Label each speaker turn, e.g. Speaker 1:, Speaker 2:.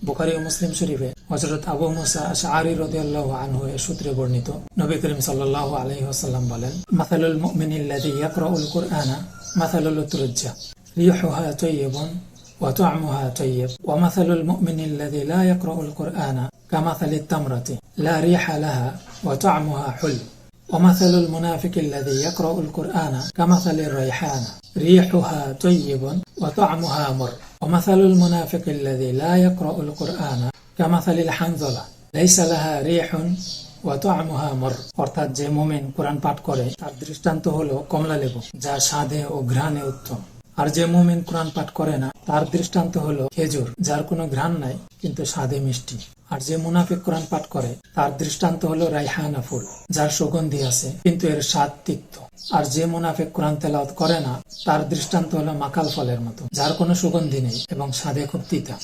Speaker 1: বুখারী ও মুসলিম শরীফে হযরত আবু মুসা আশআরী রাদিয়াল্লাহু আনহু এর সূত্রে বর্ণিত নবী করিম সাল্লাল্লাহু আলাইহি ওয়াসাল্লাম বলেন মাসালুল মুমিনিল্লাযী ইয়াকরাউল কুরআনা মাসালুল উতরুজ্জা রিহুহা তাইয়্যিবুন ওয়া তু'মুহা তাইয়্যিব ওয়া মাসালুল মুমিনিল্লাযী লা ইয়াকরাউল কুরআনা কামাসালিত তামরাতি লা রিহা লাহা ওয়া তু'মুহা হুল ومثل المنافق الذي يقرأ القرآن كمثل الريحانة ريحها طيب وطعمها مر ومثل المنافق الذي لا يقرأ القرآن كمثل الحنظلة ليس لها ريح وطعمها مر অর্থাৎ যে মোমেন কোরআন পাঠ করে তার দৃষ্টান্ত হলো কমলা লেবু যা স্বাদে ও ঘ্রাণে উত্তম আর যে মোমেন কোরআন পাঠ করে না তার দৃষ্টান্ত হলো খেজুর যার কোনো ঘ্রাণ নাই কিন্তু স্বাদে মিষ্টি আর যে মুনাফিক কোরআন পাঠ করে তার দৃষ্টান্ত হলো রাইহানা ফুল যার সুগন্ধি আছে কিন্তু এর স্বাদ তিক্ত আর যে মুনাফেক কোরআন তেলাওত করে না, তার দৃষ্টান্ত হলো মাকাল ফলের মতো, যার কোনো সুগন্ধি নেই এবং স্বাদে খুব তিতা।